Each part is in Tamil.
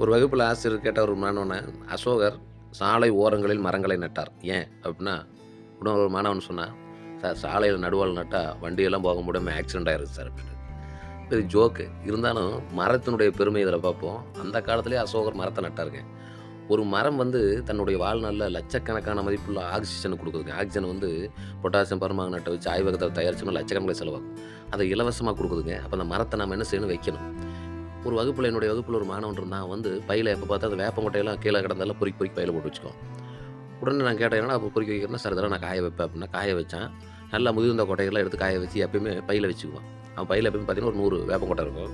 ஒரு வகுப்பில் ஆசிரியர் கேட்ட ஒரு மாணவனை அசோகர் சாலை ஓரங்களில் மரங்களை நட்டார். ஏன் அப்படின்னா இன்னொரு மாணவன் சொன்னான் சார் சாலையில் நடுவால் நட்டால் வண்டியெல்லாம் போக முடியாமல் ஆக்சிடெண்ட் ஆயிருக்கு சார் அப்படின்னு. பெரிய ஜோக்கு இருந்தாலும் மரத்தினுடைய பெருமை இதில் பார்ப்போம். அந்த காலத்துலேயே அசோகர் மரத்தை நட்டாருங்க. ஒரு மரம் வந்து தன்னுடைய வாழ்நாளில் லட்சக்கணக்கான மதிப்புள்ள ஆக்சிஜனை கொடுக்குதுங்க. ஆக்சிஜன் வந்து பொட்டாசியம் பரமாங்கனட்டை வச்சு ஆய்வகத்தை தயாரிச்சோம்னா லட்சக்கணக்கில் செலவாகும். அதை இலவசமாக கொடுக்குதுங்க. அப்போ அந்த மரத்தை நம்ம என்ன செய்யணும்? வைக்கணும். ஒரு வகுப்பில் என்னுடைய வகுப்பில் ஒரு மாணவன் இருந்தான். வந்து பையில் எப்போ பார்த்தா அந்த வேப்ப கீழே கிடந்தாலும் பொறிக்கி பொறிக்கி பையில் போட்டு வச்சுக்கோம் உடனே நான் கேட்டேன் அப்போ பொறிக்க வைக்கிறேன்னா? சார் இதெல்லாம் நான் காய வைப்பேன் அப்படின்னா காய வச்சான். நல்லா முதிர்ந்த கொட்டையெல்லாம் எடுத்து காய வச்சு எப்பயுமே பையில் வச்சுக்குவான். அவன் பையில் எப்பயுமே பார்த்தீங்கன்னா ஒரு நூறு வேப்ப கொட்டை இருக்கும்.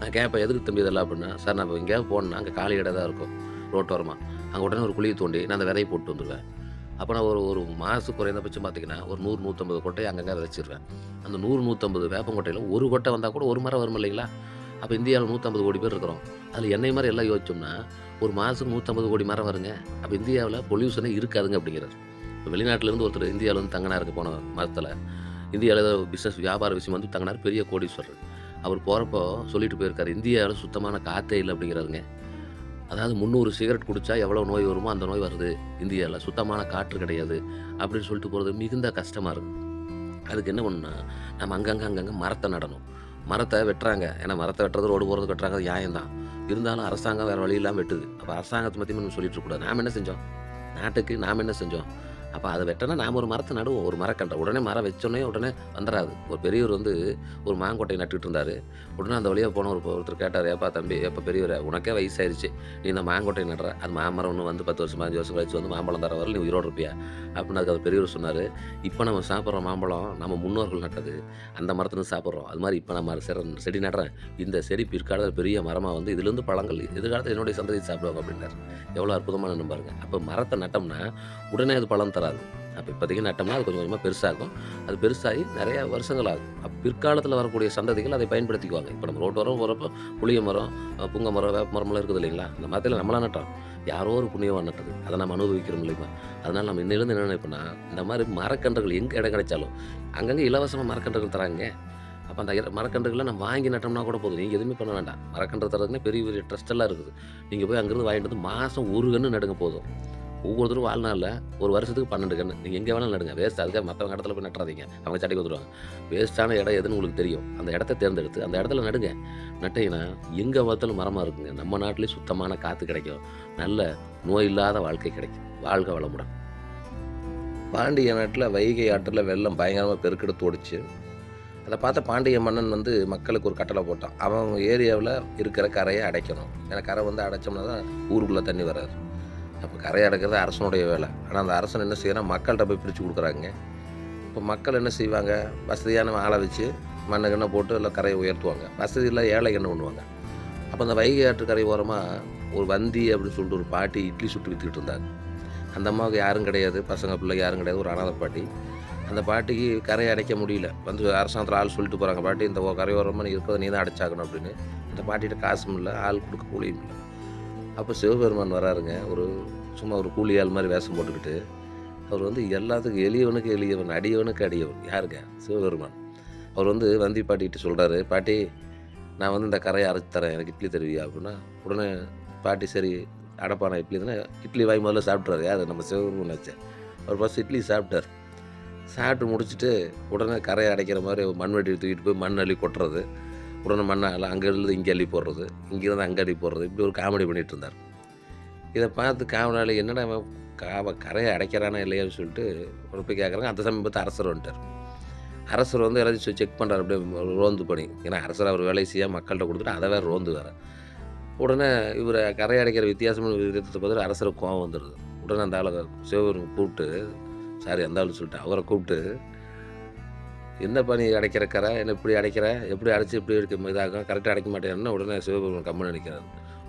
நான் கேட்பேன் எதுக்கு தம்பி இதெல்லாம்? அப்படின்னா சார் நான் இப்போ எங்கேயாவது போனேன்னா அங்கே காலி இடம் தான் இருக்கும். ரோட்டோரமாக அங்கே உடனே ஒரு குழியை தோண்டி நான் அந்த விதையை போட்டு வந்துடுவேன் அப்போ நான் ஒரு ஒரு மாதம் குறைந்தபட்சம் பார்த்தீங்கன்னா ஒரு நூறு நூற்றம்பது கொட்டையை அங்கங்கே விதைச்சிருவேன். அந்த நூறு நூற்றம்பது வேப்பங்கொட்டையில் ஒரு கொட்டை வந்தால் கூட ஒரு மரம் வரும் இல்லைங்களா? அப்போ இந்தியாவில் நூற்றம்பது கோடி பேர் இருக்கிறோம். அதில் என்னை மாதிரி எல்லாம் யோசிச்சோம்னா ஒரு மாதத்துக்கு நூற்றம்பது கோடி மரம் வருங்க. அப்போ இந்தியாவில் பொல்யூஷனே இருக்காதுங்க அப்படிங்கிறார். இப்போ வெளிநாட்டிலேருந்து ஒருத்தர் இந்தியாவில் வந்து தங்கினாருக்கு போன மரத்தில். இந்தியாவில் ஏதோ பிஸ்னஸ் வியாபார விஷயம் வந்து தங்கினார் பெரிய கோடீஸ்வரர். அவர் போகிறப்போ சொல்லிட்டு போயிருக்காரு இந்தியாவில் சுத்தமான காற்றே இல்லை அப்படிங்கிறாருங்க. அதாவது முந்நூறு சிகரெட் குடித்தா எவ்வளோ நோய் வருமோ அந்த நோய் வருது. இந்தியாவில் சுத்தமான காற்று கிடையாது அப்படின்னு சொல்லிட்டு போகிறது மிகுந்த கஷ்டமாக இருக்குது அதுக்கு என்ன பண்ணுன்னா நம்ம அங்கங்கே அங்கங்கே மரத்தை நடணும். மரத்தை வெட்டுறாங்க. ஏன்னா மரத்தை வெட்டுறது ரோடு போகிறது வெட்டுறாங்க அது நியாயம்தான். இருந்தாலும் அரசாங்கம் வேறு வழி இல்லாமல் வெட்டுது. அப்போ அரசாங்கத்தை பற்றி நம்ம சொல்லிட்டு இருக்கக்கூடாது. நாம் என்ன செஞ்சோம்? நாட்டுக்கு நாம் என்ன செஞ்சோம்? அப்போ அதை வெட்டினா நாம் ஒரு மரத்தை நடுவோம். ஒரு மரக்கண்டை உடனே மரம் வச்சோடனே உடனே வந்துடாது ஒரு பெரியவர் வந்து ஒரு மாங்கொட்டையை நட்டுக்கிட்டு இருந்தார். உடனே அந்த வழியாக போன ஒரு ஒருத்தர் கேட்டார் ஏப்பா தம்பி எப்போ பெரியவர் உனக்கே வயசாயிருச்சு. நீ இந்த மாங்கொட்டையை நடுற. அது மாமரம் ஒன்று வந்து பத்து வருஷம் பதினஞ்சு வருஷம் கழிச்சு வந்து மாம்பழம் தர வரல நீ உயிரோடு இருப்பியா? அப்படின்னு அதுக்கு அது பெரியவர் சொன்னார். இப்போ நம்ம சாப்பிட்ற மாம்பழம் நம்ம முன்னோர்கள் நட்டது. அந்த மரத்துலேருந்து சாப்பிட்றோம். அது மாதிரி இப்போ நம்ம செடி நடுறேன். இந்த செடி பிற்காலத்தில் பெரிய மரமாக வந்து இதுலேருந்து பழங்கள் எதிர்காலத்தில் என்னுடைய சந்ததி சாப்பிடுவாங்க அப்படின்னாரு. எவ்வளோ அற்புதமான எண்ணம் பாருங்க அப்போ மரத்தை நட்டோம்னா உடனே அது பழம் தராது. அப்போ இப்போதைக்கு நட்டோம்னா அது கொஞ்சம் கொஞ்சமாக பெருசாகும். அது பெருசாகி நிறையா வருஷங்கள் ஆகும் அப்போ பிற்காலத்தில் வரக்கூடிய சந்ததிகள் அதை பயன்படுத்திக்குவாங்க. இப்போ நம்ம ரோட்டு வரம் போகிறப்போ புளிய மரம் புங்க மரம் வேப்ப மரம்லாம் இருக்குது இல்லைங்களா? அந்த மரத்தில் நம்மளாம் நட்டோம். யாரோ ஒரு புண்ணியமாக நட்டது. அதை நம்ம அனுபவிக்கிறோம் இல்லைங்களா? அதனால் நம்ம இன்னிலிருந்து என்ன நினைப்போம்னா இந்த மாதிரி மரக்கன்றுகள் எங்கே இடம் கிடைச்சாலும் அங்கங்கே இலவசமாக மரக்கன்றுகள் தராங்க. அப்போ அந்த மரக்கன்றுகளை நம்ம வாங்கி நட்டோம்னா கூட போதும். நீங்கள் எதுவுமே பண்ண வேண்டாம். மரக்கன்று தரதுக்குன்னு பெரிய பெரிய ட்ரஸ்டெல்லாம் இருக்குது. நீங்கள் போய் அங்கேருந்து வாங்கிட்டு வந்து மாதம் ஒரு கன்று நடுங்க போதும். ஒவ்வொருத்தரும் வாழ்நாளில் ஒரு வருஷத்துக்கு பன்னெண்டு கன்று நீங்கள் எங்கே வேணாலும் நடுங்க. வேஸ்ட் அதுக்காக மற்றவங்க இடத்துல போய் நட்டுறாதீங்க. அவங்க சட்டைக்கு வந்துடுவாங்க வேஸ்ட்டான இடம் எதுன்னு உங்களுக்கு தெரியும். அந்த இடத்த தேர்ந்தெடுத்து அந்த இடத்துல நடுங்க. நட்டிங்கன்னா எங்கே பார்த்தாலும் மரமாக இருக்குங்க. நம்ம நாட்டிலே சுத்தமான காற்று கிடைக்கும். நல்ல நோய் இல்லாத வாழ்க்கை கிடைக்கும். வாழ்க வளமுடன். பாண்டிய நாட்டில் வைகை ஆற்றில் வெள்ளம் பயங்கரமாக பெருக்கெடுத்து ஓடிச்சு. அதை பார்த்த பாண்டிய மன்னன் வந்து மக்களுக்கு ஒரு கட்டளை போட்டான். அவன் ஏரியாவில் இருக்கிற கரையை அடைக்கணும். ஏன்னா கரை வந்து அடைச்சோம்னா தான் ஊருக்குள்ளே தண்ணி வராது. அப்போ கரையை அடைக்கிறது அரசனுடைய வேலை. ஆனால் அந்த அரசன் என்ன செய்யணும் மக்கள்கிட்ட போய் பிடிச்சி கொடுக்குறாங்க. இப்போ மக்கள் என்ன செய்வாங்க? வசதியான ஆளை வச்சு மண்ணு கண்ணை போட்டு எல்லாம் கரையை உயர்த்துவாங்க. வசதி இல்லை ஏழை என்ன பண்ணுவாங்க அப்போ அந்த வைகை ஆற்று கரை ஓரமாக ஒரு வந்தி அப்படின்னு சொல்லிட்டு ஒரு பாட்டி இட்லி சுட்டு விற்றுக்கிட்டு இருந்தாங்க. அந்த அம்மாவுக்கு யாரும் கிடையாது. பசங்க பிள்ளைங்க யாரும் கிடையாது. ஒரு அனாத பாட்டி. அந்த பாட்டிக்கு கரையை அடைக்க முடியல. வந்து அரசாங்கத்தில் ஆள் சொல்லிட்டு போகிறாங்க பாட்டி இந்த கரையோரமாக நீ இருக்கிறத நீ தான் அடைச்சாகணும் அப்படின்னு. அந்த பாட்டிகிட்ட காசும் இல்லை ஆள் கொடுக்க கூலியும் இல்லை. அப்போ சிவபெருமான் வராருங்க. ஒரு சும்மா ஒரு கூலி ஆள் மாதிரி வேஷம் போட்டுக்கிட்டு அவர் வந்து எல்லாத்துக்கும் எளியவனுக்கு எளியவன் அடியவனுக்கு அடியவன். யாருங்க? சிவபெருமான். அவர் வந்து வந்தி பாட்டிகிட்ட சொல்கிறாரு பாட்டி நான் வந்து இந்த கரையை அரைச்சி தரேன் எனக்கு இட்லி தருவியா? அப்படின்னா உடனே பாட்டி சரி அடப்பான இட்லி தானே? இட்லி வாய் முதல்ல சாப்பிட்றாரு யார்? நம்ம சிவபெருமான் வச்சு. அவர் ஃபஸ்ட் இட்லி சாப்பிட்டார். சாப்பிட்டு முடிச்சுட்டு உடனே கரையை அடைக்கிற மாதிரி மண்வெட்டி தூக்கிட்டு போய் மண் அள்ளி கொட்டுறது. உடனே மண்ணால் அங்கேருந்து இங்கே அள்ளி போடுறது இங்கேருந்து அங்கே அள்ளி போடுறது இப்படி ஒரு காமெடி பண்ணிட்டு இருந்தார். இதை பார்த்து காவலாளி என்னடா காவை கரையை அடைக்கிறானா இல்லையான்னு சொல்லிட்டு ஒரு போய் கேட்குறாங்க அந்த சமயம் பார்த்து அரசர் வந்துட்டார். அரசர் வந்து எல்லாத்தையும் செக் பண்ணுறாரு அப்படியே ரோந்து பண்ணி ஏன்னா அரசர் அவர் வேலையை செய்ய மக்கள்கிட்ட கொடுத்துட்டு அதை வேறு ரோந்து வேறு. உடனே இவர் கரையை அடைக்கிற வித்தியாசமான விதத்தை பார்த்து அரசருக்கு கோவம் வந்துடுது உடனே அந்த ஆளை சிவபெருமை கூப்பிட்டு சாரி அந்த ஆள் சொல்லிட்டு அவரை கூப்பிட்டு என்னப்பா நீ அடைக்கிற கரை என்ன இப்படி அடைக்கிற? எப்படி அடைச்சி இப்படி இருக்க? இதாகும். கரெக்டாக அடைக்க மாட்டேன்னு உடனே சிவபெருமான் கம்மன் நினைக்கிறார்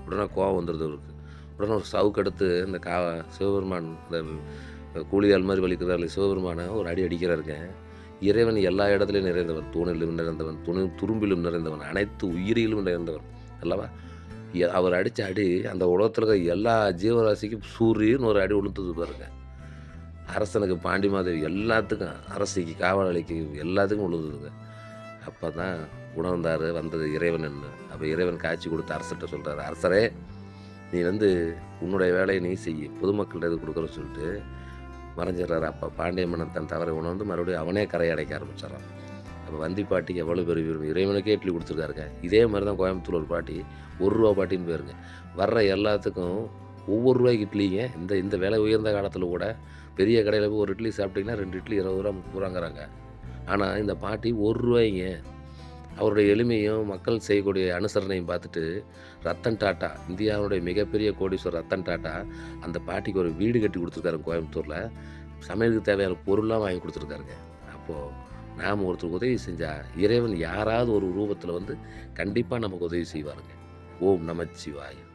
உடனே கோவம் வந்துடுது அவருக்கு. உடனே ஒரு சவுக்கு எடுத்து இந்த கா சிவபெருமான் இந்த கூலியால் மாதிரி வலிக்கிறாரு சிவபெருமானை ஒரு அடி அடிக்கிறாருங்க. இறைவன் எல்லா இடத்துலையும் நிறைந்தவன். தூணிலும் நிறைந்தவன். துணி துரும்பிலும் நிறைந்தவன். அனைத்து உயிரிலும் நிறைந்தவன். அல்லவா? எ- அவர் அடித்த அடி அந்த உலகத்தில் இருக்கிற எல்லா ஜீவராசிக்கும் சூரியன் ஒரு அடி உளுத்துது பாருங்கள் அரசனுக்கு பாண்டிமாதேவி எல்லாத்துக்கும் அரசிக்கு காவலாளிக்கு எல்லாத்துக்கும் உழுதுதுங்க. அப்போ தான் உணர்ந்தார் வந்தது இறைவன் என்ன அப்போ இறைவன் காட்சி கொடுத்து அரசர்கிட்ட சொல்கிறாரு அரசரே நீ வந்து உன்னுடைய வேலையை நீ செய். பொதுமக்கள்கிட்ட இது கொடுக்குறன்னு சொல்லிட்டு மறைஞ்சிடுறாரு. அப்போ பாண்டிய மன்னன் தன் தவறை உணர்ந்து மறுபடியும் அவனே கரையை அடைக்க ஆரம்பிச்சிடறான். அப்போ வந்தி பாட்டிக்கு எவ்வளோ பெரிய விரும்பி இறைவனுக்கே இட்லி கொடுத்துருக்காருங்க. இதே மாதிரி தான் கோயம்புத்தூர் ஒரு பாட்டி ஒரு ரூபா பாட்டின்னு போயிருங்க வர்ற எல்லாத்துக்கும் ஒவ்வொரு ரூபாய்க்கு இட்லிங்க இந்த இந்த விலை உயர்ந்த காலத்தில் கூட பெரிய கடையில் போய் ஒரு இட்லி சாப்பிட்டீங்கன்னா ரெண்டு இட்லி இருபது ரூபா முப்பது ரூபாங்கிறாங்க. ஆனால் இந்த பாட்டி ஒரு ரூபாய்ங்க. அவருடைய எளிமையும் மக்கள் செய்யக்கூடிய அனுசரணையும் பார்த்துட்டு ரத்தன் டாட்டா இந்தியாவுடைய மிகப்பெரிய கோடீஸ்வரர் ரத்தன் டாட்டா அந்த பாட்டிக்கு ஒரு வீடு கட்டி கொடுத்துருக்காரு கோயம்புத்தூரில். சமையலுக்கு தேவையான பொருள்லாம் வாங்கி கொடுத்துருக்காருங்க. அப்போது நாம் ஒருத்தருக்கு உதவி செஞ்சால் இறைவன் யாராவது ஒரு ரூபத்தில் வந்து கண்டிப்பாக நமக்கு உதவி செய்வாருங்க. ஓம் நமச்சிவாயம்.